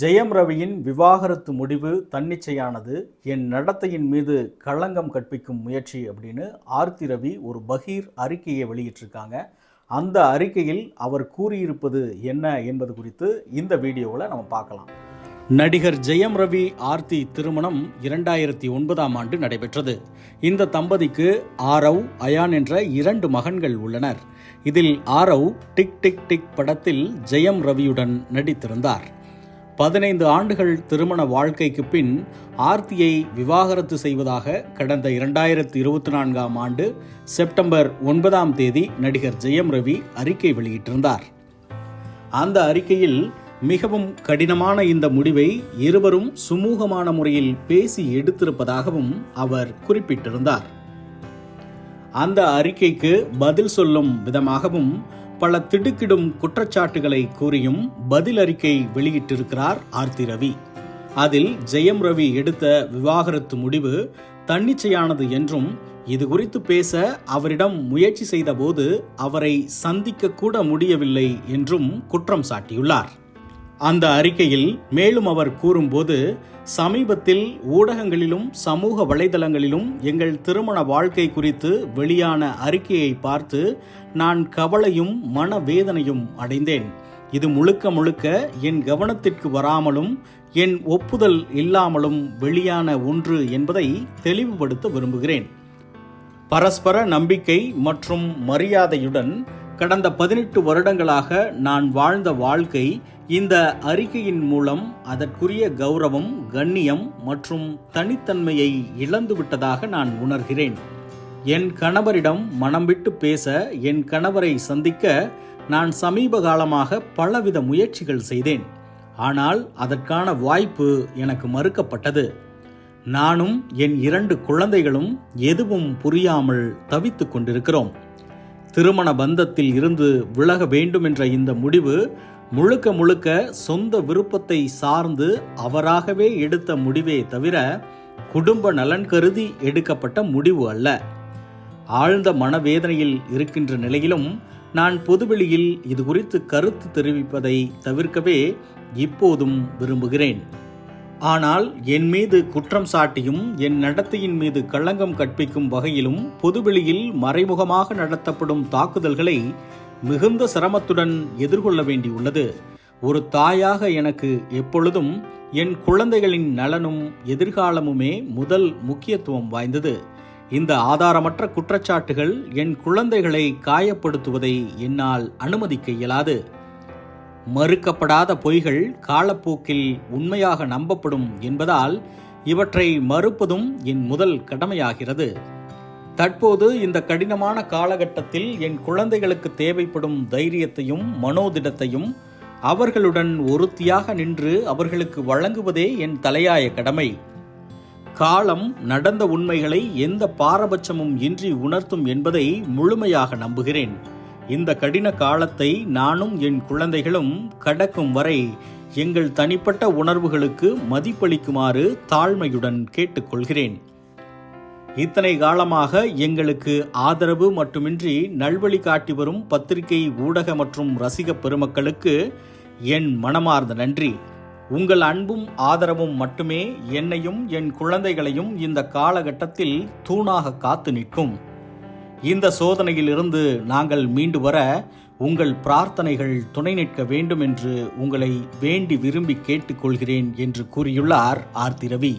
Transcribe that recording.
ஜெயம் ரவியின் விவாகரத்து முடிவு தன்னிச்சையானது. என் நடத்தையின் மீது களங்கம் கற்பிக்கும் முயற்சி அப்படின்னு ஆர்த்தி ரவி ஒரு பகீர் அறிக்கையை வெளியிட்டிருக்காங்க. அந்த அறிக்கையில் அவர் கூறியிருப்பது என்ன என்பது குறித்து இந்த வீடியோவில் நம்ம பார்க்கலாம். நடிகர் ஜெயம் ரவி ஆர்த்தி திருமணம் இரண்டாயிரத்தி ஒன்பதாம் ஆண்டு நடைபெற்றது. இந்த தம்பதிக்கு ஆரவ் அயான் என்ற இரண்டு மகன்கள் உள்ளனர். இதில் ஆரவ் டிக் டிக் டிக் படத்தில் ஜெயம் ரவியுடன் நடித்திருந்தார். பதினைந்து ஆண்டுகள் திருமண வாழ்க்கைக்கு பின் ஆர்த்தியை விவாகரத்து செய்வதாக கடந்த இரண்டாயிரத்தி இருபத்தி நான்காம் ஆண்டு செப்டம்பர் ஒன்பதாம் தேதி நடிகர் ஜெயம் ரவி அறிக்கை வெளியிட்டிருந்தார். அந்த அறிக்கையில் மிகவும் கடினமான இந்த முடிவை இருவரும் சுமூகமான முறையில் பேசி எடுத்திருப்பதாகவும் அவர் குறிப்பிட்டிருந்தார். அந்த அறிக்கைக்கு பதில் சொல்லும் விதமாகவும் பல திடுக்கிடும் குற்றச்சாட்டுகளை கூறியும் பதில் அறிக்கை வெளியிட்டிருக்கிறார் ஆர்த்தி ரவி. அதில் ஜெயம் ரவி எடுத்த விவாகரத்து முடிவு தன்னிச்சையானது என்றும் இது குறித்து பேச அவரிடம் முயற்சி செய்தபோது அவரை சந்திக்க கூட முடியவில்லை என்றும் குற்றம் சாட்டியுள்ளார். அந்த அறிக்கையில் மேலும் அவர் கூறும்போது சமீபத்தில் ஊடகங்களிலும் சமூக வலைதளங்களிலும் எங்கள் திருமண வாழ்க்கை குறித்து வெளியான அறிக்கையை பார்த்து நான் கவலையும் மனவேதனையும் அடைந்தேன். இது முழுக்க முழுக்க என் கவனத்திற்கு வராமலும் என் ஒப்புதல் இல்லாமலும் வெளியான ஒன்று என்பதை தெளிவுபடுத்த விரும்புகிறேன். பரஸ்பர நம்பிக்கை மற்றும் மரியாதையுடன் கடந்த பதினெட்டு வருடங்களாக நான் வாழ்ந்த வாழ்க்கை இந்த அறிக்கையின் மூலம் அதற்குரிய கௌரவம் கண்ணியம் மற்றும் தனித்தன்மையை இழந்துவிட்டதாக நான் உணர்கிறேன். என் கணவரிடம் மனம் விட்டு பேச என் கணவரை சந்திக்க நான் சமீப காலமாக பலவித முயற்சிகள் செய்தேன். ஆனால் அதற்கான வாய்ப்பு எனக்கு மறுக்கப்பட்டது. நானும் என் இரண்டு குழந்தைகளும் எதுவும் புரியாமல் தவித்துக் கொண்டிருக்கிறோம். திருமண பந்தத்தில் இருந்து விலக வேண்டும் என்ற இந்த முடிவு முழுக்க முழுக்க சொந்த விருப்பத்தை சார்ந்து அவராகவே எடுத்த முடிவே தவிர குடும்ப நலன் கருதி எடுக்கப்பட்ட முடிவு அல்ல. ஆழ்ந்த மனவேதனையில் இருக்கின்ற நிலையிலும் நான் பொதுவெளியில் இது குறித்து கருத்து தெரிவிப்பதை தவிர்க்கவே இப்போதும் விரும்புகிறேன். ஆனால் என் மீது குற்றம் சாட்டியும் என் நடத்தையின் மீது களங்கம் கற்பிக்கும் வகையிலும் பொதுவெளியில் மறைமுகமாக நடத்தப்படும் தாக்குதல்களை மிகுந்த சிரமத்துடன் எதிர்கொள்ள வேண்டியுள்ளது. ஒரு தாயாக எனக்கு எப்பொழுதும் என் குழந்தைகளின் நலனும் எதிர்காலமுமே முதல் முக்கியத்துவம் வாய்ந்தது. இந்த ஆதாரமற்ற குற்றச்சாட்டுகள் என் குழந்தைகளை காயப்படுத்துவதை என்னால் அனுமதிக்க இயலாது. மறுக்கப்படாத பொய்கள் காலப்போக்கில் உண்மையாக நம்பப்படும் என்பதால் இவற்றை மறுப்பதும் என் முதல் கடமையாகிறது. தற்போது இந்த கடினமான காலகட்டத்தில் என் குழந்தைகளுக்கு தேவைப்படும் தைரியத்தையும் மனோதிடத்தையும் அவர்களுடன் ஒருத்தியாக நின்று அவர்களுக்கு வழங்குவதே என் தலையாய கடமை. காலம் நடந்த உண்மைகளை எந்த பாரபட்சமும் இன்றி உணர்த்தும் என்பதை முழுமையாக நம்புகிறேன். இந்த கடின காலத்தை நானும் என் குழந்தைகளும் கடக்கும் வரை எங்கள் தனிப்பட்ட உணர்வுகளுக்கு மதிப்பளிக்குமாறு தாழ்மையுடன் கேட்டுக்கொள்கிறேன். இத்தனை காலமாக எங்களுக்கு ஆதரவு மட்டுமின்றி நல்வழி காட்டி வரும் பத்திரிகை ஊடக மற்றும் ரசிக பெருமக்களுக்கு என் மனமார்ந்த நன்றி. உங்கள் அன்பும் ஆதரவும் மட்டுமே என்னையும் என் குழந்தைகளையும் இந்த காலகட்டத்தில் தூணாக காத்து நிற்கும். இந்த சோதனையிலிருந்து நாங்கள் மீண்டு வர உங்கள் பிரார்த்தனைகள் துணை நிற்க வேண்டும் என்று உங்களை வேண்டி விரும்பி கேட்டுக்கொள்கிறேன் என்று கூறியுள்ளார் ஆர்த்தி ரவி.